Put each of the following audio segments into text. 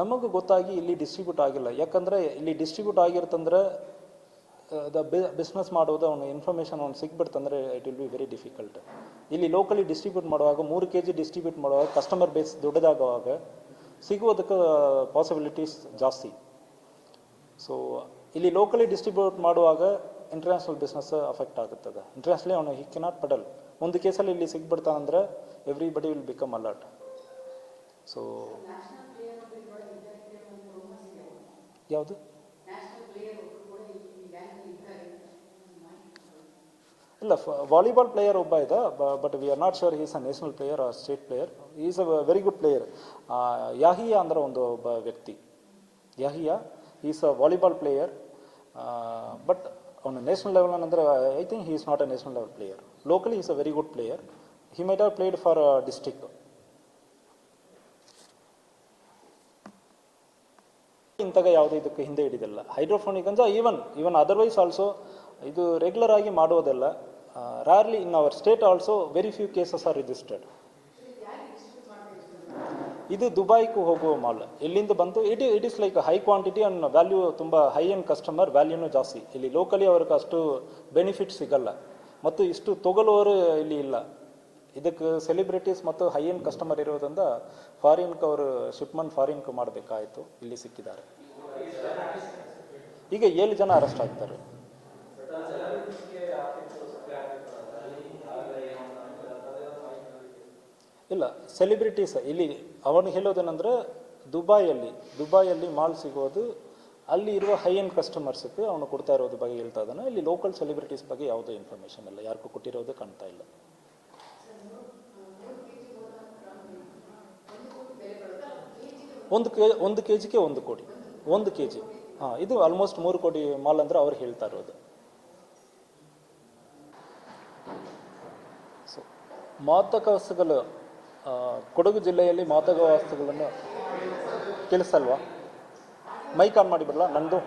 ನಮಗೂ ಗೊತ್ತಾಗಿ ಇಲ್ಲಿ ಡಿಸ್ಟ್ರಿಬ್ಯೂಟ್ ಆಗಿಲ್ಲ. ಯಾಕಂದರೆ ಇಲ್ಲಿ ಡಿಸ್ಟ್ರಿಬ್ಯೂಟ್ ಆಗಿರ್ತಂದ್ರೆ ದ ಬಿಸ್ನೆಸ್ ಮಾಡೋದು ಅವನು ಇನ್ಫಾರ್ಮೇಷನ್ ಅವ್ನು ಸಿಕ್ಬಿಡ್ತಂದ್ರೆ it will be very difficult ಇಲ್ಲಿ ಲೋಕಲಿ ಡಿಸ್ಟ್ರಿಬ್ಯೂಟ್ ಮಾಡುವಾಗ, ಮೂರು ಕೆ ಜಿ ಡಿಸ್ಟ್ರಿಬ್ಯೂಟ್ ಮಾಡುವಾಗ ಕಸ್ಟಮರ್ ಬೇಸ್ ದೊಡ್ಡದಾಗುವಾಗ ಸಿಗುವುದಕ್ಕೆ ಪಾಸಿಬಿಲಿಟೀಸ್ ಜಾಸ್ತಿ. ಸೊ ಇಲ್ಲಿ ಲೋಕಲಿ ಡಿಸ್ಟ್ರಿಬ್ಯೂಟ್ ಮಾಡುವಾಗ ಇಂಟರ್ನ್ಯಾಷನಲ್ ಬಿಸ್ನೆಸ್ ಅಫೆಕ್ಟ್ ಆಗುತ್ತದೆ. ಇಂಟರ್ನ್ಯಾಷನಲಿ ಅವನು ಹಿ ಕೆನಾಟ್ ಪಡಲ್ ಒಂದು ಕೇಸಲ್ಲಿ ಇಲ್ಲಿ ಸಿಗ್ಬಿಡ್ತಾನಂದ್ರೆ everybody will become alert so ಯಾವುದು? ಇಲ್ಲ ವಾಲಿಬಾಲ್ ಪ್ಲೇಯರ್ ಒಬ್ಬ ಇದ್ದ but we are not sure is a national player or state player is a very good player Yahya ಅಂದ್ರೆ ಒಂದು ಒಬ್ಬ ವ್ಯಕ್ತಿ. Yahya is a volleyball player but ಅವನು national level ಅಂದರೆ I think he is not a national level player locally is a very good player he might have played for district ಇಂತಾಗ ಯಾವುದೇ ಇದಕ್ಕೆ ಹಿಂದೆ ಹಿಡಿದಿಲ್ಲ. ಹೈಡ್ರೋಫೋನಿಕ್ ಅಂದ್ರೆ ಈವನ್ ಈವನ್ ಅದರ್ವೈಸ್ ಆಲ್ಸೋ ಇದು regular ಆಗಿ ಮಾಡೋದಲ್ಲ. Rarely in our state also very few cases are registered ಇದು ದುಬೈಗೂ ಹೋಗುವ ಮಾಲ್. ಇಲ್ಲಿಂದ ಬಂತು it it is like high quantity and value ತುಂಬ ಹೈ ಅಂಡ್ ಕಸ್ಟಮರ್ ವ್ಯಾಲ್ಯೂನೂ ಜಾಸ್ತಿ. ಇಲ್ಲಿ ಲೋಕಲಿ ಅವ್ರಿಗೆ ಅಷ್ಟು ಬೆನಿಫಿಟ್ ಸಿಗಲ್ಲ. ಮತ್ತು ಇಷ್ಟು ತೊಗಲುವರು ಇಲ್ಲಿ ಇಲ್ಲ. ಇದಕ್ಕೆ ಸೆಲೆಬ್ರಿಟೀಸ್ ಮತ್ತು ಹೈ ಎಂಡ್ ಕಸ್ಟಮರ್ ಇರೋದ್ರಿಂದ ಫಾರಿನ್ಗೆ ಅವರು ಶಿಪ್ಮೆಂಟ್ ಫಾರಿನ್ಗೆ ಮಾಡಬೇಕಾಯಿತು. ಇಲ್ಲಿ ಸಿಕ್ಕಿದ್ದಾರೆ. ಈಗ ಏಳು ಜನ ಅರೆಸ್ಟ್ ಆಗ್ತಾರೆ. ಇಲ್ಲ ಸೆಲಿಬ್ರಿಟೀಸ್ ಇಲ್ಲಿ ಅವನು ಹೇಳೋದೇನೆಂದ್ರೆ, ದುಬೈಯಲ್ಲಿ ದುಬೈಯಲ್ಲಿ ಮಾಲ್ ಸಿಗೋದು, ಅಲ್ಲಿ ಇರುವ ಹೈ ಎಂಡ್ ಕಸ್ಟಮರ್ಸ್ಗೆ ಅವನು ಕೊಡ್ತಾ ಇರೋದ್ರ ಬಗ್ಗೆ ಹೇಳ್ತಾ ಇದ್ದಾನೆ. ಇಲ್ಲಿ ಲೋಕಲ್ ಸೆಲೆಬ್ರಿಟೀಸ್ ಬಗ್ಗೆ ಯಾವುದೇ ಇನ್ಫಾರ್ಮೇಷನ್ ಇಲ್ಲ. ಯಾರಿಗೂ ಕೊಟ್ಟಿರೋದು ಕಾಣ್ತಾ ಇಲ್ಲ. ಒಂದು ಕೆ ಒಂದು ಕೆ ಜಿಗೆ ಒಂದು ಕೋಟಿ. ಒಂದು ಕೆ ಜಿ ಹಾಂ, ಇದು ಆಲ್ಮೋಸ್ಟ್ ಮೂರು ಕೋಟಿ ಮಾಲ್ ಅಂದ್ರೆ ಅವ್ರು ಹೇಳ್ತಾ ಇರೋದು. ಸೊ ಮಾತಕ ವಸ್ತುಗಳು ಕೊಡಗು ಜಿಲ್ಲೆಯಲ್ಲಿ ಮಾತಕ ವಸ್ತುಗಳನ್ನು ತಿಳಿಸಲ್ವಾ ಮೈಕ್ ಆನ್ ಮಾಡಿಬಿಡಲ್ಲ ನಂದು?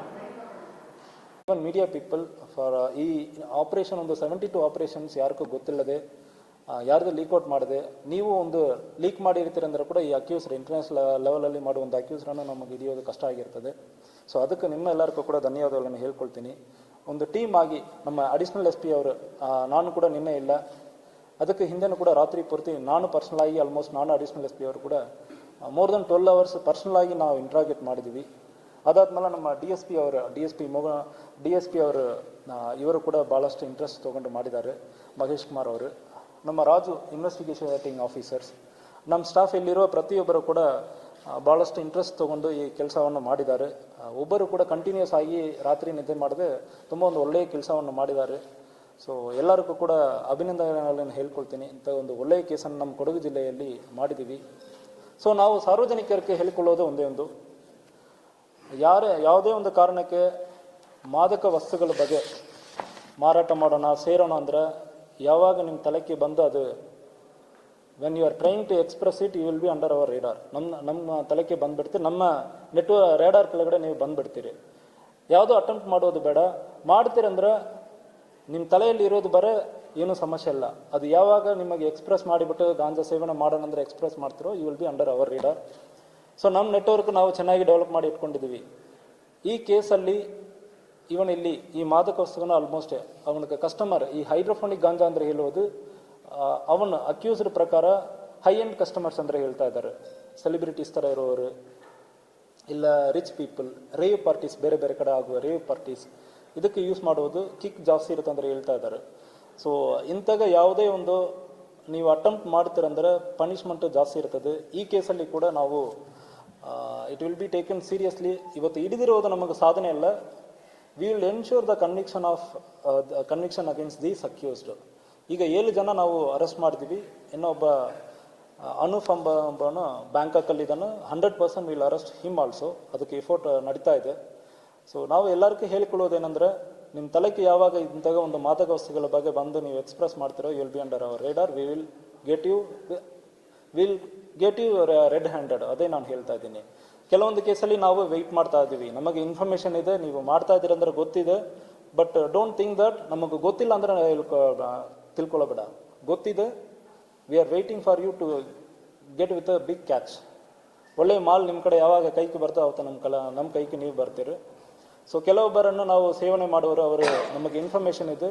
ಮೀಡಿಯಾ ಪೀಪಲ್ ಫಾರ್ ಈ ಆಪರೇಷನ್ ಒಂದು ಸೆವೆಂಟಿ ಟು ಆಪರೇಷನ್ಸ್ ಯಾರಿಗೂ ಗೊತ್ತಿಲ್ಲದೆ ಯಾರ್ದು ಲೀಕ್ಔಟ್ ಮಾಡಿದೆ, ನೀವು ಒಂದು ಲೀಕ್ ಮಾಡಿರ್ತೀರ ಅಂದ್ರೆ ಕೂಡ ಈ ಅಕ್ಯೂಸ್ ಇಂಟರ್ನ್ಯಾಷನಲ್ ಲೆವೆಲಲ್ಲಿ ಮಾಡುವ ಒಂದು ಅಕ್ಯೂಸ್ರನ್ನು ನಮಗೆ ಹಿಡಿಯೋದು ಕಷ್ಟ ಆಗಿರ್ತದೆ. ಸೊ ಅದಕ್ಕೆ ನಿಮ್ಮ ಎಲ್ಲರಿಗೂ ಕೂಡ ಧನ್ಯವಾದಗಳನ್ನು ಹೇಳ್ಕೊಳ್ತೀನಿ. ಒಂದು ಟೀಮ್ ಆಗಿ ನಮ್ಮ ಅಡಿಷನಲ್ ಎಸ್ ಪಿ ಅವರು ನಾನು ಕೂಡ ನಿನ್ನೆ ಇಲ್ಲ. ಅದಕ್ಕೆ ಹಿಂದೆನೂ ಕೂಡ ರಾತ್ರಿ ಪೂರ್ತಿ ನಾನು ಪರ್ಸನಲ್ ಆಗಿ ಆಲ್ಮೋಸ್ಟ್ ನಾನು ಅಡಿಷನಲ್ ಎಸ್ ಪಿ ಅವರು ಕೂಡ more than twelve hours personal ಆಗಿ ನಾವು ಇಂಟ್ರಾಗೇಟ್ ಮಾಡಿದ್ವಿ. ಅದಾದ್ಮೇಲೆ ನಮ್ಮ ಡಿ ಎಸ್ ಪಿ ಅವರು ಡಿ ಎಸ್ ಪಿ ಮೊಗ ಡಿ ಎಸ್ ಪಿ ಅವರು ಇವರು ಕೂಡ ಭಾಳಷ್ಟು ಇಂಟ್ರೆಸ್ಟ್ ತೊಗೊಂಡು ಮಾಡಿದ್ದಾರೆ. ಮಹೇಶ್ ಕುಮಾರ್ ಅವರು. ನಮ್ಮ ರಾಜು ಇನ್ವೆಸ್ಟಿಗೇಷನ್ ಆಫೀಸರ್ಸ್ ನಮ್ಮ ಸ್ಟಾಫ್ ಇಲ್ಲಿರುವ ಪ್ರತಿಯೊಬ್ಬರು ಕೂಡ ಭಾಳಷ್ಟು ಇಂಟ್ರೆಸ್ಟ್ ತೊಗೊಂಡು ಈ ಕೆಲಸವನ್ನು ಮಾಡಿದ್ದಾರೆ. ಒಬ್ಬರು ಕೂಡ ಕಂಟಿನ್ಯೂಸ್ ಆಗಿ ರಾತ್ರಿ ನಿದ್ದೆ ಮಾಡದೆ ತುಂಬ ಒಂದು ಒಳ್ಳೆಯ ಕೆಲಸವನ್ನು ಮಾಡಿದ್ದಾರೆ. ಸೊ ಎಲ್ಲರಿಗೂ ಕೂಡ ಅಭಿನಂದನೆಗಳನ್ನು ಹೇಳ್ಕೊಳ್ತೀನಿ. ಇಂಥ ಒಂದು ಒಳ್ಳೆಯ ಕೇಸನ್ನು ನಮ್ಮ ಕೊಡಗು ಜಿಲ್ಲೆಯಲ್ಲಿ ಮಾಡಿದ್ದೀವಿ. ಸೊ ನಾವು ಸಾರ್ವಜನಿಕರಿಗೆ ಹೇಳಿಕೊಳ್ಳೋದು ಒಂದೇ ಒಂದು. ಯಾರೇ, ಯಾವುದೇ ಒಂದು ಕಾರಣಕ್ಕೆ ಮಾದಕ ವಸ್ತುಗಳ ಬಗ್ಗೆ ಮಾರಾಟ ಮಾಡೋಣ, ಸೇರೋಣ ಅಂದ್ರೆ ಯಾವಾಗ ನಿಮ್ಮ ತಲೆಗೆ ಬಂದು ಅದು when you are trying to express it you will be under our radar ನಮ್ಮ ನಮ್ಮ ತಲೆಗೆ ಬಂದ್ಬಿಡ್ತೀರಿ ನಮ್ಮ ನೆಟ್ವರ್ ರೇಡಾರ್ ಕೆಳಗಡೆ ನೀವು ಬಂದ್ಬಿಡ್ತೀರಿ. ಯಾವುದೋ ಅಟೆಂಪ್ಟ್ ಮಾಡೋದು ಬೇಡ. ಮಾಡ್ತೀರಂದ್ರೆ ನಿಮ್ಮ ತಲೆಯಲ್ಲಿ ಇರೋದು ಬರೇ, ಏನೂ ಸಮಸ್ಯೆ ಇಲ್ಲ. ಅದು ಯಾವಾಗ ನಿಮಗೆ ಎಕ್ಸ್ಪ್ರೆಸ್ ಮಾಡಿಬಿಟ್ಟು ಗಾಂಜಾ ಸೇವನೆ ಮಾಡೋಣ ಅಂದರೆ ಎಕ್ಸ್ಪ್ರೆಸ್ ಮಾಡ್ತಿರೋ you will be under our radar so ನಮ್ಮ ನೆಟ್ವರ್ಕ್ ನಾವು ಚೆನ್ನಾಗಿ ಡೆವಲಪ್ ಮಾಡಿ ಇಟ್ಕೊಂಡಿದ್ದೀವಿ. ಈ ಕೇಸಲ್ಲಿ ಇವನ್ ಇಲ್ಲಿ ಈ ಮಾದಕ ವಸ್ತುವನ್ನು ಆಲ್ಮೋಸ್ಟ್ ಅವನಿಗೆ ಕಸ್ಟಮರ್ ಈ ಹೈಡ್ರೋಫೋನಿಕ್ ಗಾಂಜಾ ಅಂದರೆ ಹೇಳುವುದು ಅವನ ಅಕ್ಯೂಸ್ಡ್ ಪ್ರಕಾರ ಹೈ ಎಂಡ್ ಕಸ್ಟಮರ್ಸ್ ಅಂದರೆ ಹೇಳ್ತಾ ಇದ್ದಾರೆ. ಸೆಲೆಬ್ರಿಟೀಸ್ ಥರ ಇರೋರು ಇಲ್ಲ ರಿಚ್ ಪೀಪಲ್ ರೇವ್ ಪಾರ್ಟೀಸ್ ಬೇರೆ ಬೇರೆ ಕಡೆ ಆಗುವ ರೇವ್ ಪಾರ್ಟೀಸ್ ಇದಕ್ಕೆ ಯೂಸ್ ಮಾಡುವುದು ಕಿಕ್ ಜಾಸ್ತಿ ಇರುತ್ತೆ ಅಂದರೆ ಹೇಳ್ತಾ ಇದ್ದಾರೆ. ಸೊ ಇಂತಾಗ ಯಾವುದೇ ಒಂದು ನೀವು ಅಟೆಂಪ್ಟ್ ಮಾಡ್ತೀರಂದ್ರೆ ಪನಿಷ್ಮೆಂಟ್ ಜಾಸ್ತಿ ಇರ್ತದೆ. ಈ ಕೇಸಲ್ಲಿ ಕೂಡ ನಾವು it will be taken seriously ಇವತ್ತು ಹಿಡಿದಿರೋದು ನಮಗೆ ಸಾಧನೆ ಅಲ್ಲ. We will ensure the conviction of conviction against these accused ಈಗ ಏಳು ಜನ ನಾವು ಅರೆಸ್ಟ್ ಮಾಡ್ತೀವಿ. ಇನ್ನೊಬ್ಬ ಅನುಫ್ ಅಂಬನು ಬ್ಯಾಂಕಾಕಲ್ಲಿ ಇದ್ದಾನೆ hundred percent will arrest him also ಅದಕ್ಕೆ ಎಫೋರ್ಟ್ ನಡೀತಾ ಇದೆ. ಸೊ ನಾವು ಎಲ್ಲರಿಗೂ ಹೇಳಿಕೊಳ್ಳೋದೇನೆಂದ್ರೆ ನಿಮ್ಮ ತಲೆಗೆ ಯಾವಾಗ ಇಂತಹ ಒಂದು ಮಾದಕ ವಸ್ತುಗಳ ಬಗ್ಗೆ ಬಂದು ನೀವು ಎಕ್ಸ್ಪ್ರೆಸ್ ಮಾಡ್ತಿರೋ will be under our radar we will get you will get you red handed ಅದೇ ನಾನು ಹೇಳ್ತಾ ಇದ್ದೀನಿ. ಕೆಲವೊಂದು ಕೇಸಲ್ಲಿ ನಾವು ವೆಯ್ಟ್ ಮಾಡ್ತಾ ಇದ್ದೀವಿ. ನಮಗೆ ಇನ್ಫಾರ್ಮೇಷನ್ ಇದೆ, ನೀವು ಮಾಡ್ತಾ ಇದ್ದೀರಂದ್ರೆ ಗೊತ್ತಿದೆ. ಬಟ್ ಡೋಂಟ್ ಥಿಂಕ್ ದಟ್ ನಮಗೆ ಗೊತ್ತಿಲ್ಲ ಅಂದ್ರೆ ತಿಳ್ಕೊಳ್ಳೋಬೇಡ ಗೊತ್ತಿದೆ we are waiting for you to get with a big catch ಒಳ್ಳೆಯ ಮಾಲ್ ನಿಮ್ಮ ಕಡೆ ಯಾವಾಗ ಕೈಗೆ ಬರ್ತಾ ಅವತ್ತು ನಮ್ಮ ಕಲ, ನಮ್ಮ ಕೈಗೆ ನೀವು ಬರ್ತೀರಿ. ಸೊ ಕೆಲವೊಬ್ಬರನ್ನು ನಾವು ಸೇವನೆ ಮಾಡೋರು ಅವರು ನಮಗೆ ಇನ್ಫಾರ್ಮೇಷನ್ ಇದೆ.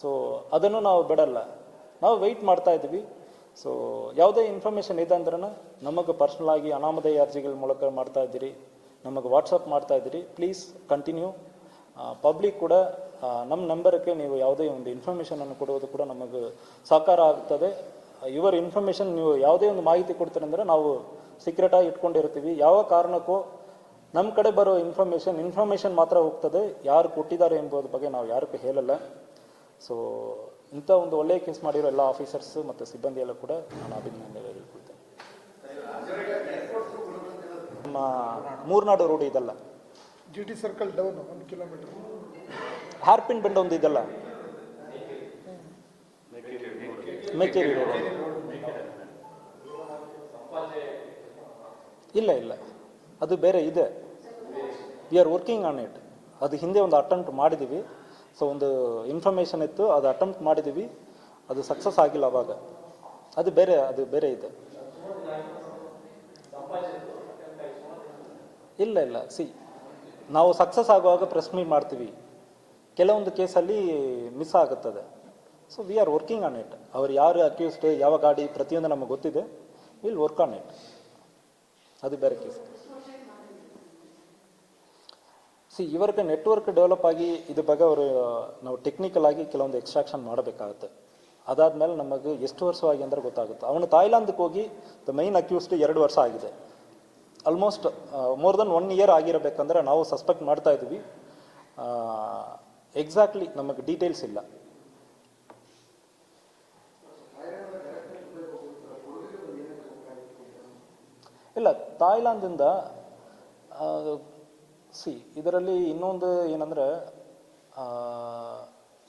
ಸೊ ಅದನ್ನು ನಾವು ಬಿಡಲ್ಲ. ನಾವು ವೆಯ್ಟ್ ಮಾಡ್ತಾ ಇದ್ವಿ ಸೊ ಯಾವುದೇ ಇನ್ಫಾರ್ಮೇಷನ್ ಇದೆ ಅಂದ್ರೆ ನಮಗೆ ಪರ್ಸ್ನಲ್ ಆಗಿ ಅನಾಮಧೇಯ ಅರ್ಜಿಗಳ ಮೂಲಕ ಮಾಡ್ತಾ ಇದ್ದೀರಿ, ನಮಗೆ ವಾಟ್ಸಪ್ ಮಾಡ್ತಾ ಇದ್ದೀರಿ ಪ್ಲೀಸ್ ಕಂಟಿನ್ಯೂ ಪಬ್ಲಿಕ್ ಕೂಡ ನಮ್ಮ ನಂಬರ್ಗೆ ನೀವು ಯಾವುದೇ ಒಂದು ಇನ್ಫಾರ್ಮೇಷನನ್ನು ಕೊಡುವುದು ಕೂಡ ನಮಗೆ ಸಹಕಾರ ಆಗ್ತದೆ. ಇವರ ಇನ್ಫಾರ್ಮೇಷನ್ ನೀವು ಯಾವುದೇ ಒಂದು ಮಾಹಿತಿ ಕೊಡ್ತೀರಂದ್ರೆ ನಾವು ಸೀಕ್ರೆಟಾಗಿ ಇಟ್ಕೊಂಡಿರ್ತೀವಿ. ಯಾವ ಕಾರಣಕ್ಕೂ ನಮ್ಮ ಕಡೆ ಬರೋ ಇನ್ಫಾರ್ಮೇಷನ್ ಇನ್ಫಾರ್ಮೇಷನ್ ಮಾತ್ರ ಹೋಗ್ತದೆ. ಯಾರು ಕೊಟ್ಟಿದ್ದಾರೆ ಎಂಬುದ್ರ ಬಗ್ಗೆ ನಾವು ಯಾರಿಗೂ ಹೇಳಲ್ಲ. ಸೊ ಇಂಥ ಒಂದು ಒಳ್ಳೆಯ ಕೇಸ್ ಮಾಡಿರೋ ಎಲ್ಲ ಆಫೀಸರ್ಸ್ ಮತ್ತು ಸಿಬ್ಬಂದಿ ಎಲ್ಲ ಕೂಡ ನಾನು ಅಭಿನಂದನೆ ಹೇಳ್ಕೊಳ್ತೇನೆ. ನಮ್ಮ ಮೂರ್ನಾಡು ರೋಡ್ ಇದೆಲ್ಲ. ಜಿ ಟಿ ಸರ್ಕಲ್ ಡೌನ್ ಒಂದು ಕಿಲೋಮೀಟರ್ ಹಾರ್ಪಿನ್ ಬೆಂಡ್ ಒಂದು ಇದಲ್ಲ. ಮೇಕೇರಿ ರೋಡ್ ಇಲ್ಲ ಇಲ್ಲ. ಅದು ಬೇರೆ ಇದೆ. We are working on it ಅದು ಹಿಂದೆ ಒಂದು ಅಟೆಂಪ್ಟ್ ಮಾಡಿದ್ದೀವಿ ಸೊ ಒಂದು ಇನ್ಫಾರ್ಮೇಷನ್ ಇತ್ತು, ಅದು ಅಟೆಂಪ್ಟ್ ಮಾಡಿದ್ದೀವಿ ಅದು ಸಕ್ಸಸ್ ಆಗಿಲ್ಲ ಅವಾಗ. ಅದು ಬೇರೆ ಅದು ಬೇರೆ ಇದೆ. ಇಲ್ಲ ಇಲ್ಲ. ಸಿ ನಾವು ಸಕ್ಸಸ್ ಆಗುವಾಗ ಪ್ರೆಸ್ ಮೀಟ್ ಮಾಡ್ತೀವಿ. ಕೆಲವೊಂದು ಕೇಸಲ್ಲಿ ಮಿಸ್ ಆಗುತ್ತದೆ. So we are working on it ಅವ್ರು ಯಾರು ಅಕ್ಯೂಸ್ಡ್ ಯಾವ ಗಾಡಿ, ಪ್ರತಿಯೊಂದು ನಮಗೆ ಗೊತ್ತಿದೆ. ವಿಲ್ ವರ್ಕ್ ಆನ್ ಇಟ್ ಅದು ಬೇರೆ ಕೇಸ್ ಸಿ ಇವರಿಗೆ ನೆಟ್ವರ್ಕ್ ಡೆವಲಪ್ ಆಗಿ ಇದ್ರ ಬಗ್ಗೆ ಅವರು, ನಾವು ಟೆಕ್ನಿಕಲ್ ಆಗಿ ಕೆಲವೊಂದು ಎಕ್ಸ್ಟ್ರಾಕ್ಷನ್ ಮಾಡಬೇಕಾಗುತ್ತೆ. ಅದಾದ್ಮೇಲೆ ನಮಗೆ ಎಷ್ಟು ವರ್ಷವಾಗಿ ಅಂದ್ರೆ ಗೊತ್ತಾಗುತ್ತೆ. ಅವನು ತಾಯ್ಲಾಂದಕ್ಕೆ ಹೋಗಿ ದ ಮೈನ್ ಅಕ್ಯೂಸ್ಡ್ ಎರಡು ವರ್ಷ ಆಗಿದೆ. Almost more than one year ಆಗಿರಬೇಕಂದ್ರೆ ನಾವು ಸಸ್ಪೆಕ್ಟ್ ಮಾಡ್ತಾ ಇದ್ವಿ. ಎಕ್ಸಾಕ್ಟ್ಲಿ ನಮಗೆ ಡೀಟೇಲ್ಸ್ ಇಲ್ಲ. ಇಲ್ಲ ತಾಯ್ಲಾಂದಿಂದ ಸಿ ಇದರಲ್ಲಿ ಇನ್ನೊಂದು ಏನಂದ್ರೆ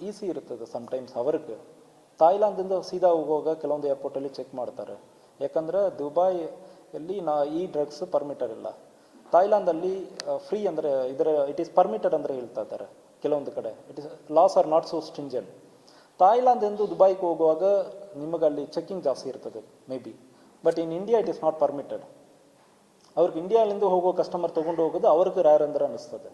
ಈಸಿ ಇರ್ತದೆ ಸಮ್ಟೈಮ್ಸ್ ಅವ್ರಿಗೆ. ತಾಯ್ಲಾಂದಿಂದ ಸೀದಾ ಹೋಗುವಾಗ ಕೆಲವೊಂದು ಏರ್ಪೋರ್ಟಲ್ಲಿ ಚೆಕ್ ಮಾಡ್ತಾರೆ. ಯಾಕಂದ್ರೆ ದುಬಾಯಲ್ಲಿ ನಾ, ಈ ಡ್ರಗ್ಸ್ ಪರ್ಮಿಟೆಡ್ ಇಲ್ಲ. ತಾಯ್ಲಾಂದಲ್ಲಿ ಫ್ರೀ ಅಂದರೆ ಇದರ ಇಟ್ ಈಸ್ ಪರ್ಮಿಟೆಡ್ ಅಂದರೆ ಹೇಳ್ತಾ ಇದ್ದಾರೆ ಕೆಲವೊಂದು ಕಡೆ. It is lax or not so stringent ಎಂದು ದುಬೈಗೆ ಹೋಗುವಾಗ ನಿಮಗೆ ಅಲ್ಲಿ ಚೆಕಿಂಗ್ ಜಾಸ್ತಿ ಇರ್ತದೆ may be but in India it is not permitted ಅವ್ರಿಗೆ ಇಂಡಿಯಾಲಿಂದ ಹೋಗೋ ಕಸ್ಟಮರ್ ತೊಗೊಂಡು ಹೋಗೋದು ಅವ್ರಿಗೆ ರ್ಯಾರ್ ಅಂದ್ರೆ ಅನ್ನಿಸ್ತದೆ.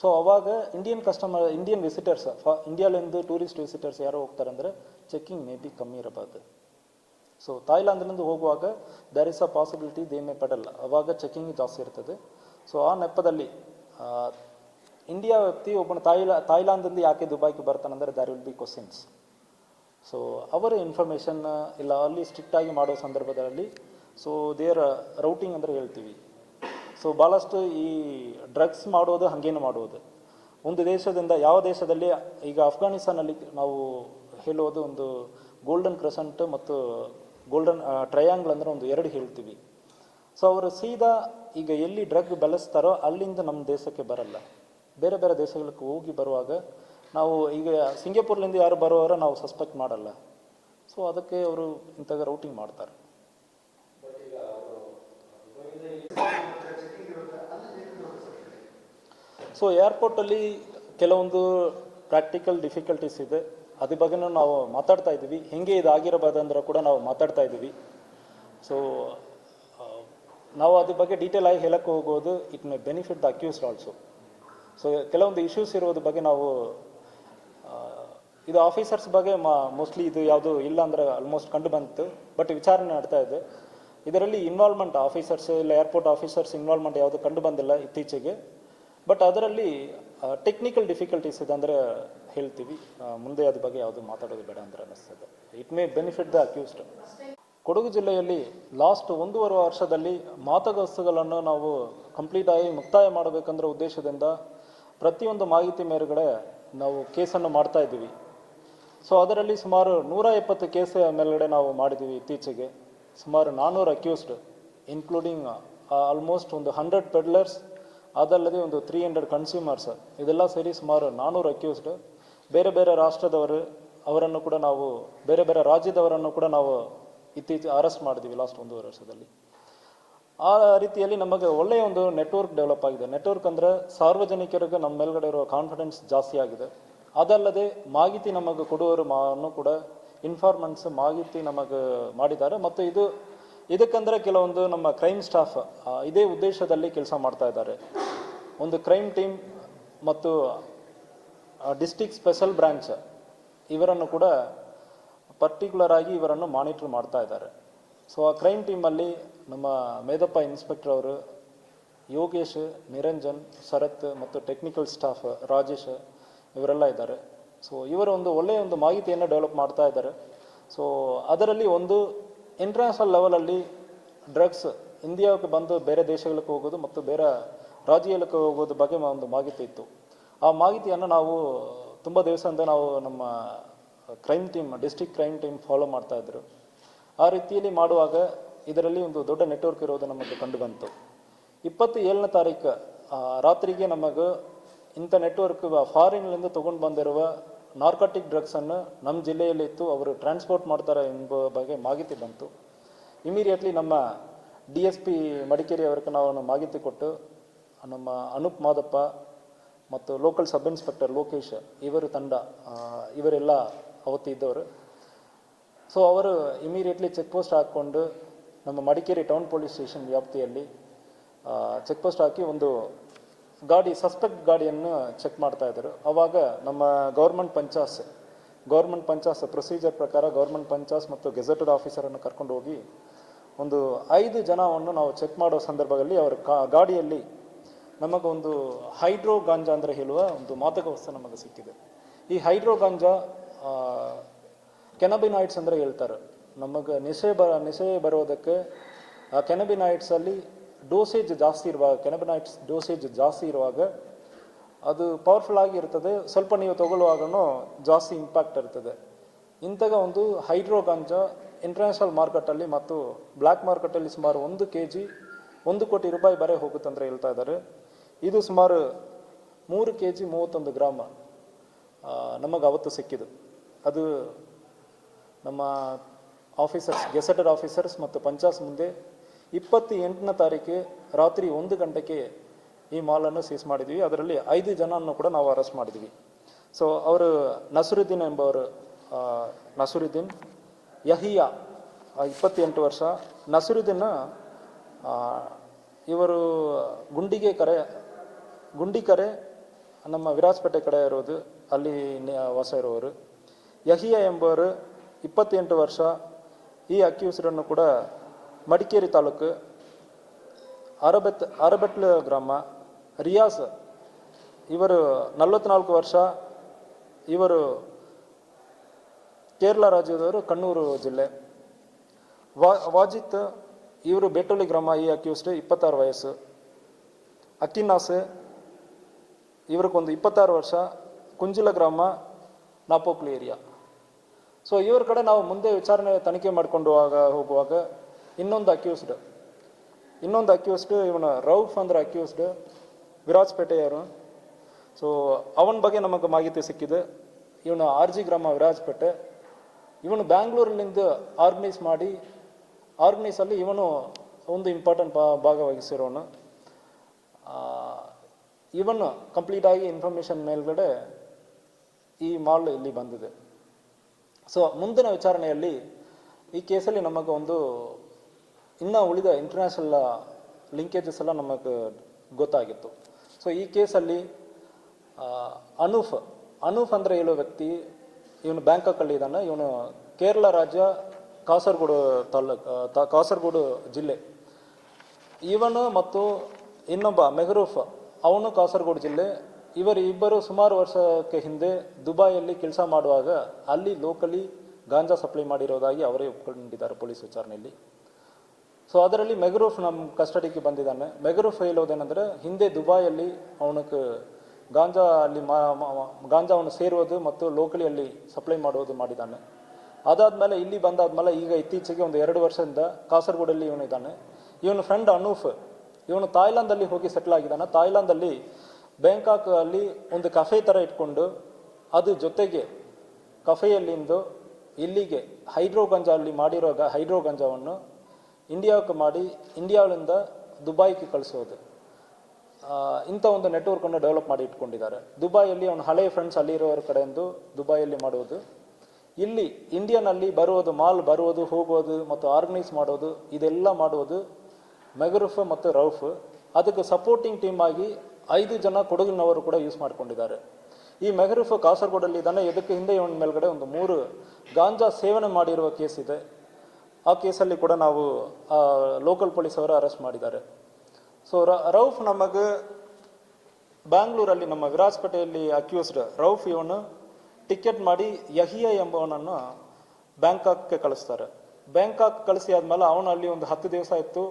ಸೊ ಅವಾಗ ಇಂಡಿಯನ್ ಕಸ್ಟಮರ್ ಇಂಡಿಯನ್ ವಿಸಿಟರ್ಸ್ ಇಂಡಿಯಾಲಿಂದ ಟೂರಿಸ್ಟ್ ವಿಸಿಟರ್ಸ್ ಯಾರೋ ಹೋಗ್ತಾರೆ ಅಂದರೆ ಚೆಕ್ಕಿಂಗ್ ಮೇ ಬಿ ಕಮ್ಮಿ ಇರಬಾರ್ದು. ಸೊ ತಾಯ್ಲಾಂಡ್ನಿಂದ ಹೋಗುವಾಗ there is a possibility they may ಪಡಲ್ಲ ಅವಾಗ ಚೆಕ್ಕಿಂಗ್ ಜಾಸ್ತಿ ಇರ್ತದೆ. ಸೊ ಆ ನೆಪದಲ್ಲಿ ಇಂಡಿಯಾ ವ್ಯಕ್ತಿ ಒಬ್ಬನ ತಾಯ್ಲಾ ತಾಯ್ಲಾಂದಿಂದ ಯಾಕೆ ದುಬೈಗೆ ಬರ್ತಾನಂದರೆ there will be questions so ಅವರ ಇನ್ಫಾರ್ಮೇಷನ್ ಇಲ್ಲ, ಅಲ್ಲಿ ಸ್ಟ್ರಿಕ್ಟಾಗಿ ಮಾಡೋ ಸಂದರ್ಭದಲ್ಲಿ ಸೊ ದೇರ್ ರೌಟಿಂಗ್ ಅಂದರೆ ಹೇಳ್ತೀವಿ. ಸೊ ಭಾಳಷ್ಟು ಈ ಡ್ರಗ್ಸ್ ಮಾಡೋದು, ಹಾಗೇನು ಮಾಡೋದು. ಒಂದು ದೇಶದಿಂದ ಯಾವ ದೇಶದಲ್ಲಿ, ಈಗ ಅಫ್ಘಾನಿಸ್ತಾನಲ್ಲಿ ನಾವು ಹೇಳೋದು ಒಂದು ಗೋಲ್ಡನ್ ಕ್ರೆಸೆಂಟ್ ಮತ್ತು ಗೋಲ್ಡನ್ ಟ್ರಯಾಂಗಲ್ ಅಂದರೆ ಒಂದು ಎರಡು ಹೇಳ್ತೀವಿ. ಸೊ ಅವರು ಸೀದಾ ಈಗ ಎಲ್ಲಿ ಡ್ರಗ್ ಬೆಳೆಸ್ತಾರೋ ಅಲ್ಲಿಂದ ನಮ್ಮ ದೇಶಕ್ಕೆ ಬರಲ್ಲ. ಬೇರೆ ಬೇರೆ ದೇಶಗಳಿಗೆ ಹೋಗಿ ಬರುವಾಗ ನಾವು ಈಗ ಸಿಂಗಾಪುರ್ಲಿಂದ ಯಾರು ಬರುವವರ ನಾವು ಸಸ್ಪೆಕ್ಟ್ ಮಾಡಲ್ಲ. ಸೊ ಅದಕ್ಕೆ ಅವರು ಇಂಥ ರೌಟಿಂಗ್ ಮಾಡ್ತಾರೆ. ಸೊ ಏರ್ಪೋರ್ಟಲ್ಲಿ ಕೆಲವೊಂದು ಪ್ರಾಕ್ಟಿಕಲ್ ಡಿಫಿಕಲ್ಟೀಸ್ ಇದೆ. ಅದ್ರ ಬಗ್ಗೆ ನಾವು ಮಾತಾಡ್ತಾ ಇದ್ದೀವಿ. ಹೆಂಗೆ ಇದು ಆಗಿರಬಾರ್ದಂದ್ರೆ ಕೂಡ ನಾವು ಮಾತಾಡ್ತಾ ಇದ್ದೀವಿ. ಸೊ ನಾವು ಅದ್ರ ಬಗ್ಗೆ ಡೀಟೇಲ್ ಆಗಿ ಹೇಳಕ್ಕೆ ಹೋಗೋದು it may benefit the accused also so ಕೆಲವೊಂದು ಇಶ್ಯೂಸ್ ಇರೋದ್ರ ಬಗ್ಗೆ ನಾವು ಇದು ಆಫೀಸರ್ಸ್ ಬಗ್ಗೆ ಮೋಸ್ಟ್ಲಿ ಇದು ಯಾವುದು ಇಲ್ಲ ಅಂದ್ರೆ ಆಲ್ಮೋಸ್ಟ್ ಕಂಡು ಬಂತು. ಬಟ್ ವಿಚಾರಣೆ ನಡ್ತಾ ಇದೆ. ಇದರಲ್ಲಿ ಇನ್ವಾಲ್ವ್ಮೆಂಟ್ ಆಫೀಸರ್ಸ್ ಇಲ್ಲ ಏರ್ಪೋರ್ಟ್ ಆಫೀಸರ್ಸ್ ಇನ್ವಾಲ್ವ್ಮೆಂಟ್ ಯಾವುದು ಕಂಡು ಬಂದಿಲ್ಲ ಇತ್ತೀಚೆಗೆ. ಬಟ್ ಅದರಲ್ಲಿ ಟೆಕ್ನಿಕಲ್ ಡಿಫಿಕಲ್ಟೀಸ್ ಇದೆ ಅಂದರೆ ಹೇಳ್ತೀವಿ. ಮುಂದೆ ಅದ್ರ ಬಗ್ಗೆ ಯಾವುದು ಮಾತಾಡೋದು ಬೇಡ ಅಂದ್ರೆ ಅನ್ನಿಸ್ತದೆ. It may benefit the accused Kodagu ಜಿಲ್ಲೆಯಲ್ಲಿ ಲಾಸ್ಟ್ ಒಂದೂವರೆ ವರ್ಷದಲ್ಲಿ ಮಾತಗಸ್ತುಗಳನ್ನು ನಾವು ಕಂಪ್ಲೀಟ್ ಆಗಿ ಮುಕ್ತಾಯ ಮಾಡಬೇಕಂದ್ರೆ ಉದ್ದೇಶದಿಂದ ಪ್ರತಿಯೊಂದು ಮಾಹಿತಿ ಮೇರೆಗಡೆ ನಾವು ಕೇಸನ್ನು ಮಾಡ್ತಾ ಇದ್ದೀವಿ. ಸೊ ಅದರಲ್ಲಿ ಸುಮಾರು ನೂರ ಎಪ್ಪತ್ತು ಕೇಸ ಮೇಲ್ಗಡೆ ನಾವು ಮಾಡಿದ್ದೀವಿ ಇತ್ತೀಚೆಗೆ. ಸುಮಾರು ನಾನ್ನೂರು ಅಕ್ಯೂಸ್ಡ್ ಇನ್ಕ್ಲೂಡಿಂಗ್ ಆಲ್ಮೋಸ್ಟ್ ಒಂದು ಹಂಡ್ರೆಡ್ ಪೆಡ್ಲರ್ಸ್ ಅದಲ್ಲದೆ ಒಂದು ತ್ರೀ ಹಂಡ್ರೆಡ್ ಕನ್ಸ್ಯೂಮರ್ಸ್ ಇದೆಲ್ಲ ಸೇರಿ ಸುಮಾರು ನಾನ್ನೂರು ಅಕ್ಯೂಸ್ಡ್ ಬೇರೆ ಬೇರೆ ರಾಷ್ಟ್ರದವರು, ಅವರನ್ನು ಕೂಡ ನಾವು, ಬೇರೆ ಬೇರೆ ರಾಜ್ಯದವರನ್ನು ಕೂಡ ನಾವು ಇತ್ತೀಚೆಗೆ ಅರೆಸ್ಟ್ ಮಾಡಿದ್ವಿ ಲಾಸ್ಟ್ ಒಂದು ವರ್ಷದಲ್ಲಿ. ಆ ರೀತಿಯಲ್ಲಿ ನಮಗೆ ಒಳ್ಳೆಯ ಒಂದು ನೆಟ್ವರ್ಕ್ ಡೆವಲಪ್ ಆಗಿದೆ. ನೆಟ್ವರ್ಕ್ ಅಂದರೆ ಸಾರ್ವಜನಿಕರಿಗೆ ನಮ್ಮ ಮೇಲ್ಗಡೆ ಇರೋ ಕಾನ್ಫಿಡೆನ್ಸ್ ಜಾಸ್ತಿ ಆಗಿದೆ. ಅದಲ್ಲದೆ ಮಾಹಿತಿ ನಮಗೆ ಕೊಡುವವರು ಮಾನು ಕೂಡ ಇನ್ಫಾರ್ಮೆನ್ಸ್ ಮಾಹಿತಿ ನಮಗೆ ಮಾಡಿದ್ದಾರೆ. ಮತ್ತು ಇದು ಇದಕ್ಕಂದ್ರೆ ಕೆಲವೊಂದು ನಮ್ಮ ಕ್ರೈಮ್ ಸ್ಟಾಫ್ ಇದೇ ಉದ್ದೇಶದಲ್ಲಿ ಕೆಲಸ ಮಾಡ್ತಾ ಇದ್ದಾರೆ. ಒಂದು ಕ್ರೈಮ್ ಟೀಮ್ ಮತ್ತು ಡಿಸ್ಟಿಕ್ ಸ್ಪೆಷಲ್ ಬ್ರಾಂಚ್ ಇವರನ್ನು ಕೂಡ ಪರ್ಟಿಕ್ಯುಲರ್ ಆಗಿ ಇವರನ್ನು ಮಾನಿಟರ್ ಮಾಡ್ತಾ ಇದ್ದಾರೆ. ಸೊ ಆ ಕ್ರೈಮ್ ಟೀಮಲ್ಲಿ ನಮ್ಮ ಮೇದಪ್ಪ ಇನ್ಸ್ಪೆಕ್ಟರ್ ಅವರು, ಯೋಗೇಶ್, ನಿರಂಜನ್, ಶರತ್ ಮತ್ತು ಟೆಕ್ನಿಕಲ್ ಸ್ಟಾಫ್ ರಾಜೇಶ್ ಇವರೆಲ್ಲ ಇದ್ದಾರೆ. ಸೊ ಇವರು ಒಂದು ಒಳ್ಳೆಯ ಒಂದು ಮಾಹಿತಿಯನ್ನು ಡೆವಲಪ್ ಮಾಡ್ತಾ ಇದ್ದಾರೆ. ಸೊ ಅದರಲ್ಲಿ ಒಂದು ಇಂಟರ್ನ್ಯಾಷನಲ್ ಲೆವೆಲಲ್ಲಿ ಡ್ರಗ್ಸ್ ಇಂಡಿಯಾಕ್ಕೆ ಬಂದು ಬೇರೆ ದೇಶಗಳಿಗೆ ಹೋಗೋದು ಮತ್ತು ಬೇರೆ ರಾಜ್ಯಗಳಿಗೆ ಹೋಗೋದು ಬಗ್ಗೆ ಒಂದು ಮಾಹಿತಿ ಇತ್ತು. ಆ ಮಾಹಿತಿಯನ್ನು ನಾವು ತುಂಬ ದಿವಸದಿಂದ ನಾವು ನಮ್ಮ crime team district crime team follow ಮಾಡ್ತಾ ಇದ್ರು. ಆ ರೀತಿಯಲ್ಲಿ ಮಾಡುವಾಗ ಇದರಲ್ಲಿ ಒಂದು ದೊಡ್ಡ ನೆಟ್ವರ್ಕ್ ಇರೋದು ನಮಗೆ ಕಂಡು ಬಂತು ಇಪ್ಪತ್ತು ಏಳನೇ ತಾರೀಕು ರಾತ್ರಿಗೆ ನಮಗೆ ಇಂಥ ನೆಟ್ವರ್ಕ್ ಫಾರಿನ್ಲಿಂದ ತೊಗೊಂಡು ಬಂದಿರುವ ನಾರ್ಕಾಟಿಕ್ ಡ್ರಗ್ಸನ್ನು ನಮ್ಮ ಜಿಲ್ಲೆಯಲ್ಲಿ ಇತ್ತು, ಅವರು ಟ್ರಾನ್ಸ್ಪೋರ್ಟ್ ಮಾಡ್ತಾರೆ ಎಂಬ ಬಗ್ಗೆ ಮಾಹಿತಿ ಬಂತು. ಇಮಿಡಿಯೇಟ್ಲಿ ನಮ್ಮ ಡಿ ಎಸ್ ಪಿ ಮಡಿಕೇರಿ ಅವರಿಗೆ ನಾವು ಮಾಹಿತಿ ಕೊಟ್ಟು, ನಮ್ಮ ಅನೂಪ್ ಮಾದಪ್ಪ ಮತ್ತು ಲೋಕಲ್ ಸಬ್ ಇನ್ಸ್ಪೆಕ್ಟರ್ ಲೋಕೇಶ್ ಇವರು ತಂಡ ಇವರೆಲ್ಲ ಅವತ್ತು ಇದ್ದವರು. ಸೊ ಅವರು ಇಮಿಡಿಯೇಟ್ಲಿ ಚೆಕ್ ಪೋಸ್ಟ್ ಹಾಕ್ಕೊಂಡು ನಮ್ಮ ಮಡಿಕೇರಿ ಟೌನ್ ಪೊಲೀಸ್ ಸ್ಟೇಷನ್ ವ್ಯಾಪ್ತಿಯಲ್ಲಿ ಚೆಕ್ ಪೋಸ್ಟ್ ಹಾಕಿ ಒಂದು ಗಾಡಿ ಸಸ್ಪೆಕ್ಟ್ ಗಾಡಿಯನ್ನು ಚೆಕ್ ಮಾಡ್ತಾ ಇದ್ದರು. ಅವಾಗ ನಮ್ಮ ಗೌರ್ಮೆಂಟ್ ಪಂಚಾಸ್ ಗೌರ್ಮೆಂಟ್ ಪಂಚಾಸ್ ಪ್ರೊಸೀಜರ್ ಪ್ರಕಾರ ಗೌರ್ಮೆಂಟ್ ಪಂಚಾಸ್ ಮತ್ತು ಗೆಜೆಟೆಡ್ ಆಫೀಸರನ್ನು ಕರ್ಕೊಂಡು ಹೋಗಿ ಒಂದು ಐದು ಜನವನ್ನು ನಾವು ಚೆಕ್ ಮಾಡೋ ಸಂದರ್ಭದಲ್ಲಿ ಅವರ ಕಾ, ಗಾಡಿಯಲ್ಲಿ ನಮಗೊಂದು ಹೈಡ್ರೋ ಗಾಂಜಾ ಅಂದರೆ ಹೇಳುವ ಒಂದು ಮಾದಕ ವಸ್ತು ನಮಗೆ ಸಿಕ್ಕಿದೆ. ಈ ಹೈಡ್ರೋ ಗಾಂಜಾ ಕೆನಬಿನಾಯ್ಡ್ಸ್ ಅಂದರೆ ಹೇಳ್ತಾರೆ. ನಮಗೆ ನಿಶೆ ಬ ನಿಶೆ ಬರೋದಕ್ಕೆ ಆ ಕೆನಬಿನಾಯ್ಡ್ಸಲ್ಲಿ ಡೋಸೇಜ್ ಜಾಸ್ತಿ ಇರುವಾಗ ಕೆನಬಿನಾಯ್ಡ್ಸ್ ಡೋಸೇಜ್ ಜಾಸ್ತಿ ಇರುವಾಗ ಅದು ಪವರ್ಫುಲ್ ಆಗಿ ಇರ್ತದೆ. ಸ್ವಲ್ಪ ನೀವು ತಗೊಳ್ಳುವಾಗನೂ ಜಾಸ್ತಿ ಇಂಪ್ಯಾಕ್ಟ್ ಇರ್ತದೆ. ಇಂಥಾಗ ಒಂದು ಹೈಡ್ರೋ ಗಾಂಜಾ ಇಂಟರ್ನ್ಯಾಷನಲ್ ಮಾರ್ಕೆಟಲ್ಲಿ ಮತ್ತು ಬ್ಲ್ಯಾಕ್ ಮಾರ್ಕೆಟಲ್ಲಿ ಸುಮಾರು ಒಂದು ಕೆ ಜಿ ಒಂದು ಕೋಟಿ ರೂಪಾಯಿ ಬರೆ ಹೋಗುತ್ತಂದ್ರೆ ಹೇಳ್ತಾ ಇದ್ದಾರೆ. ಇದು ಸುಮಾರು ಮೂರು ಕೆ ಜಿ ಮೂವತ್ತೊಂದು ಗ್ರಾಮ ನಮಗೆ ಅವತ್ತು ಸಿಕ್ಕಿದ್ದು. ಅದು ನಮ್ಮ ಆಫೀಸರ್ಸ್ ಗೆಸೆಟೆಡ್ ಆಫೀಸರ್ಸ್ ಮತ್ತು ಪಂಚಾಸ್ ಮುಂದೆ ಇಪ್ಪತ್ತು ಎಂಟನೇ ತಾರೀಕು ರಾತ್ರಿ ಒಂದು ಗಂಟೆಗೆ ಈ ಮಾಲನ್ನು ಸೀಸ್ ಮಾಡಿದ್ವಿ. ಅದರಲ್ಲಿ ಐದು ಜನವನ್ನು ಕೂಡ ನಾವು ಅರೆಸ್ಟ್ ಮಾಡಿದ್ವಿ. ಸೊ ಅವರು ನಸರುದ್ದೀನ್ ಎಂಬವರು ನಸರುದ್ದೀನ್, ಯಹಿಯಾ ಇಪ್ಪತ್ತೆಂಟು ವರ್ಷ. ನಸರುದ್ದೀನ್ ಇವರು ಗುಂಡಿಗೆ ಕರೆ, ಗುಂಡಿ ಕರೆ ನಮ್ಮ ವಿರಾಜಪೇಟೆ ಕಡೆ ಇರೋದು, ಅಲ್ಲಿ ವಾಸ ಇರುವವರು. ಯಹಿಯಾ ಎಂಬವರು ಇಪ್ಪತ್ತೆಂಟು ವರ್ಷ. ಈ ಅಕ್ಯೂಸ್ಡನ್ನು ಕೂಡ ಮಡಿಕೇರಿ ತಾಲೂಕು ಅರಬೆತ್ ಅರಬೆಟ್ಲು ಗ್ರಾಮ, ರಿಯಾಸ್. ಇವರು ನಲವತ್ನಾಲ್ಕು ವರ್ಷ, ಇವರು ಕೇರಳ ರಾಜ್ಯದವರು ಕಣ್ಣೂರು ಜಿಲ್ಲೆ. ವಾ, ವಾಜಿತ್ ಇವರು ಬೆಟ್ಟೊಳ್ಳಿ ಗ್ರಾಮ, ಈ ಅಕ್ಯೂಸ್ಡ್ ಇಪ್ಪತ್ತಾರು ವಯಸ್ಸು. ಅಕ್ಕಿನಾಸ್ ಇವ್ರಿಗೊಂದು ಇಪ್ಪತ್ತಾರು ವರ್ಷ, ಕುಂಜಿಲ ಗ್ರಾಮ ನಾಪೋಕ್ಲಿ ಏರಿಯಾ. ಸೊ ಇವ್ರ ಕಡೆ ನಾವು ಮುಂದೆ ವಿಚಾರಣೆ ತನಿಖೆ ಮಾಡಿಕೊಂಡು ಹೋಗುವಾಗ ಇನ್ನೊಂದು ಅಕ್ಯೂಸ್ಡ್ ಇನ್ನೊಂದು ಅಕ್ಯೂಸ್ಡ್ ಇವನು ರೌಫ್ ಅಂದ್ರೆ ಅಕ್ಯೂಸ್ಡ್ ವಿರಾಜಪೇಟೆಯವರು. ಸೊ ಅವನ ಬಗ್ಗೆ ನಮಗೆ ಮಾಹಿತಿ ಸಿಕ್ಕಿದೆ. ಇವನು ಆರ್ ಜಿ ಗ್ರಾಮ ವಿರಾಜಪೇಟೆ. ಇವನು ಬ್ಯಾಂಗ್ಳೂರಿನಿಂದ ಆರ್ಗನೈಸ್ ಮಾಡಿ ಆರ್ಗನೈಸಲ್ಲಿ ಇವನು ಒಂದು ಇಂಪಾರ್ಟೆಂಟ್ ಭಾಗವಹಿಸಿರೋನು. ಇವನು ಕಂಪ್ಲೀಟ್ ಆಗಿ ಇನ್ಫಾರ್ಮೇಷನ್ ಮೇಲ್ಗಡೆ ಈ ಮಾಲ್ ಇಲ್ಲಿ ಬಂದಿದೆ. ಸೊ ಮುಂದಿನ ವಿಚಾರಣೆಯಲ್ಲಿ ಈ ಕೇಸಲ್ಲಿ ನಮಗೆ ಒಂದು ಇನ್ನೂ ಉಳಿದ ಇಂಟರ್ನ್ಯಾಷನಲ್ ಲಿಂಕೇಜಸ್ ಎಲ್ಲ ನಮಗೆ ಗೊತ್ತಾಗಿತ್ತು. ಸೊ ಈ ಕೇಸಲ್ಲಿ ಅನೂಫ್ ಅನೂಫ್ ಅಂದರೆ ಹೇಳೋ ವ್ಯಕ್ತಿ, ಇವನು ಬ್ಯಾಂಕಾಕಲ್ಲಿ ಇದ್ದಾನೆ. ಇವನು ಕೇರಳ ರಾಜ್ಯ ಕಾಸರಗೋಡು ತಾಲೂಕು ಕಾಸರಗೋಡು ಜಿಲ್ಲೆ. ಇವನು ಮತ್ತು ಇನ್ನೊಬ್ಬ ಮೆಹರೂಫ್, ಅವನು ಕಾಸರಗೋಡು ಜಿಲ್ಲೆ. ಇವರು ಇಬ್ಬರು ಸುಮಾರು ವರ್ಷಕ್ಕೆ ಹಿಂದೆ ದುಬೈಯಲ್ಲಿ ಕೆಲಸ ಮಾಡುವಾಗ ಅಲ್ಲಿ ಲೋಕಲಿ ಗಾಂಜಾ ಸಪ್ಲೈ ಮಾಡಿರೋದಾಗಿ ಅವರೇ ಒಪ್ಕೊಂಡಿದ್ದಾರೆ ಪೊಲೀಸ್ ವಿಚಾರಣೆಯಲ್ಲಿ. ಸೊ ಅದರಲ್ಲಿ ಮೆಗರೂಫ್ ನಮ್ಮ ಕಸ್ಟಡಿಗೆ ಬಂದಿದ್ದಾನೆ. ಮೆಗರೂಫ್ ಹೇಳೋದೇನೆಂದರೆ, ಹಿಂದೆ ದುಬಾಯಲ್ಲಿ ಅವನಕ್ಕೆ ಗಾಂಜಾ ಅಲ್ಲಿ ಮಾ, ಮಾ- ಮಾ- ಗಾಂಜಾ ಅವನು ಸೇರುವುದು ಮತ್ತು ಲೋಕಲಿ ಅಲ್ಲಿ ಸಪ್ಲೈ ಮಾಡುವುದು ಮಾಡಿದ್ದಾನೆ. ಅದಾದಮೇಲೆ ಇಲ್ಲಿ ಬಂದಾದ್ಮೇಲೆ ಈಗ ಇತ್ತೀಚೆಗೆ ಒಂದು ಎರಡು ವರ್ಷದಿಂದ ಕಾಸರಗೋಡಲ್ಲಿ ಇವನು ಇದ್ದಾನೆ. ಇವನ ಫ್ರೆಂಡ್ ಅನೂಫ್. ಇವನು ತಾಯ್ಲಾಂದಲ್ಲಿ ಹೋಗಿ ಸೆಟ್ಲ್ ಆಗಿದ್ದಾನೆ. ತಾಯ್ಲಾಂದಲ್ಲಿ ಬ್ಯಾಂಕಾಕ್ ಅಲ್ಲಿ ಒಂದು ಕಫೆ ಥರ ಇಟ್ಕೊಂಡು, ಅದು ಜೊತೆಗೆ ಕಫೆಯಲ್ಲಿಂದು ಇಲ್ಲಿಗೆ ಹೈಡ್ರೋ ಗಂಜಾ ಅಲ್ಲಿ ಮಾಡಿರೋ ಗ- ಹೈಡ್ರೋ ಗಂಜಾವನ್ನು ಇಂಡಿಯಾಕ್ಕೆ ಮಾಡಿ ಇಂಡಿಯಾದಿಂದ ದುಬೈಗೆ ಕಳಿಸೋದು. ಇಂಥ ಒಂದು ನೆಟ್ವರ್ಕನ್ನು ಡೆವಲಪ್ ಮಾಡಿ ಇಟ್ಕೊಂಡಿದ್ದಾರೆ. ದುಬೈಯಲ್ಲಿ ಅವನ ಹಳೆಯ ಫ್ರೆಂಡ್ಸ್ ಅಲ್ಲಿರೋರ ಕಡೆಯಿಂದ ದುಬೈಯಲ್ಲಿ ಮಾಡುವುದು ಇಲ್ಲಿ ಇಂಡಿಯಾನಲ್ಲಿ ಬರುವುದು ಮಾಲ್ ಬರುವುದು ಹೋಗೋದು ಮತ್ತು ಆರ್ಗನೈಸ್ ಮಾಡೋದು, ಇದೆಲ್ಲ ಮಾಡುವುದು ಮೆಗರುಫ್ ಮತ್ತು ರೌಫ್. ಅದಕ್ಕೆ ಸಪೋರ್ಟಿಂಗ್ ಟೀಮ್ ಆಗಿ ಐದು ಜನ ಕೊಡಗಿನವರು ಕೂಡ ಯೂಸ್ ಮಾಡ್ಕೊಂಡಿದ್ದಾರೆ. ಈ ಮೆಹರೂಫ್ ಕಾಸರಗೋಡಲ್ಲಿ ಇದ್ದಾನೆ. ಇದಕ್ಕೆ ಹಿಂದೆ ಇವನ ಮೇಲ್ಗಡೆ ಒಂದು ಮೂರು ಗಾಂಜಾ ಸೇವನೆ ಮಾಡಿರುವ ಕೇಸ್ ಇದೆ. ಆ ಕೇಸಲ್ಲಿ ಕೂಡ ನಾವು ಲೋಕಲ್ ಪೊಲೀಸ್ ಅವರು ಅರೆಸ್ಟ್ ಮಾಡಿದ್ದಾರೆ. ಸೊ ರೌಫ್ ನಮಗೆ ಬ್ಯಾಂಗ್ಳೂರಲ್ಲಿ ನಮ್ಮ ವಿರಾಜಪೇಟೆಯಲ್ಲಿ ಅಕ್ಯೂಸ್ಡ್ ರೌಫ್ ಇವನು ಟಿಕೆಟ್ ಮಾಡಿ ಯಹಿಯಾ ಎಂಬವನನ್ನು ಬ್ಯಾಂಕಾಕ್ಗೆ ಕಳಿಸ್ತಾರೆ. ಬ್ಯಾಂಕಾಕ್ ಕಳಿಸಿ ಆದಮೇಲೆ ಅವನು ಅಲ್ಲಿ ಒಂದು ಹತ್ತು ದಿವಸ ಇತ್ತು,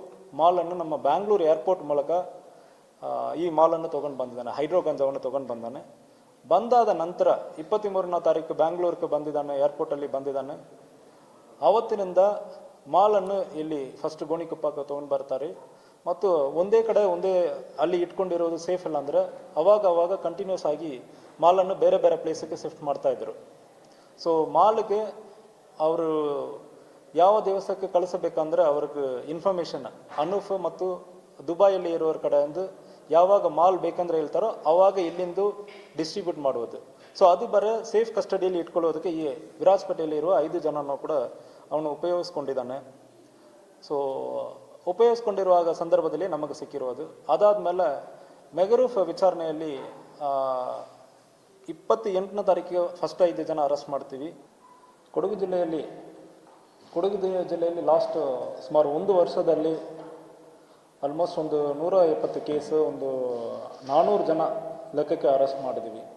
ಮಾಲನ್ನು ನಮ್ಮ ಬ್ಯಾಂಗ್ಳೂರು ಏರ್ಪೋರ್ಟ್ ಮೂಲಕ ಈ ಮಾಲನ್ನು ತೊಗೊಂಡು ಬಂದಿದ್ದಾನೆ, ಹೈಡ್ರೋ ಗಂಜವನ್ನು ತೊಗೊಂಡು ಬಂದಾನೆ. ಬಂದಾದ ನಂತರ ಇಪ್ಪತ್ತ್ಮೂರನೇ ತಾರೀಕು ಬ್ಯಾಂಗ್ಳೂರಿಗೆ ಬಂದಿದ್ದಾನೆ ಏರ್ಪೋರ್ಟಲ್ಲಿ ಬಂದಿದ್ದಾನೆ. ಆವತ್ತಿನಿಂದ ಮಾಲನ್ನು ಇಲ್ಲಿ ಫಸ್ಟ್ ಗೋಣಿಕೊಪ್ಪಕ್ಕೆ ತೊಗೊಂಡು ಬರ್ತಾರೆ. ಮತ್ತು ಒಂದೇ ಕಡೆ ಒಂದೇ ಅಲ್ಲಿ ಇಟ್ಕೊಂಡಿರೋದು ಸೇಫ್ ಇಲ್ಲ ಅಂದರೆ ಅವಾಗ ಅವಾಗ ಕಂಟಿನ್ಯೂಸ್ ಆಗಿ ಮಾಲನ್ನು ಬೇರೆ ಬೇರೆ ಪ್ಲೇಸಿಗೆ ಶಿಫ್ಟ್ ಮಾಡ್ತಾ ಇದ್ರು. ಸೊ ಮಾಲ್ಗೆ ಅವರು ಯಾವ ದಿವಸಕ್ಕೆ ಕಳಿಸಬೇಕಂದ್ರೆ ಅವ್ರಿಗೆ ಇನ್ಫಾರ್ಮೇಷನ್ ಅನೂಫ್ ಮತ್ತು ದುಬೈಯಲ್ಲಿ ಇರೋರ ಕಡೆಯಿಂದ ಯಾವಾಗ ಮಾಲ್ ಬೇಕಂದ್ರೆ ಹೇಳ್ತಾರೋ ಅವಾಗ ಇಲ್ಲಿಂದು ಡಿಸ್ಟ್ರಿಬ್ಯೂಟ್ ಮಾಡುವುದು. ಸೊ ಅದು ಬರೀ ಸೇಫ್ ಕಸ್ಟಡಿಯಲ್ಲಿ ಇಟ್ಕೊಳ್ಳೋದಕ್ಕೆ ಈ ವಿರಾಜಪೇಟೆಯಲ್ಲಿ ಇರುವ ಐದು ಜನನೂ ಕೂಡ ಅವನು ಉಪಯೋಗಿಸ್ಕೊಂಡಿದ್ದಾನೆ. ಸೊ ಉಪಯೋಗಿಸ್ಕೊಂಡಿರುವಾಗ ಸಂದರ್ಭದಲ್ಲಿ ನಮಗೆ ಸಿಕ್ಕಿರೋದು. ಅದಾದಮೇಲೆ ಮೆಗರೂಫ್ ವಿಚಾರಣೆಯಲ್ಲಿ ಇಪ್ಪತ್ತ ಎಂಟನೇ ತಾರೀಕಿಗೆ ಫಸ್ಟ್ ಐದು ಜನ ಅರೆಸ್ಟ್ ಮಾಡ್ತೀವಿ. ಕೊಡಗು ಜಿಲ್ಲೆಯಲ್ಲಿ, ಕೊಡಗು ಜಿಲ್ಲೆ- ಜಿಲ್ಲೆಯಲ್ಲಿ ಲಾಸ್ಟ್ ಸುಮಾರು ಒಂದು ವರ್ಷದಲ್ಲಿ ಆಲ್ಮೋಸ್ಟ್ ಒಂದು ನೂರ ಇಪ್ಪತ್ತು ಕೇಸು ಒಂದು ನಾನ್ನೂರು ಜನ ಲೆಕ್ಕಕ್ಕೆ ಅರೆಸ್ಟ್ ಮಾಡಿದ್ದೀವಿ.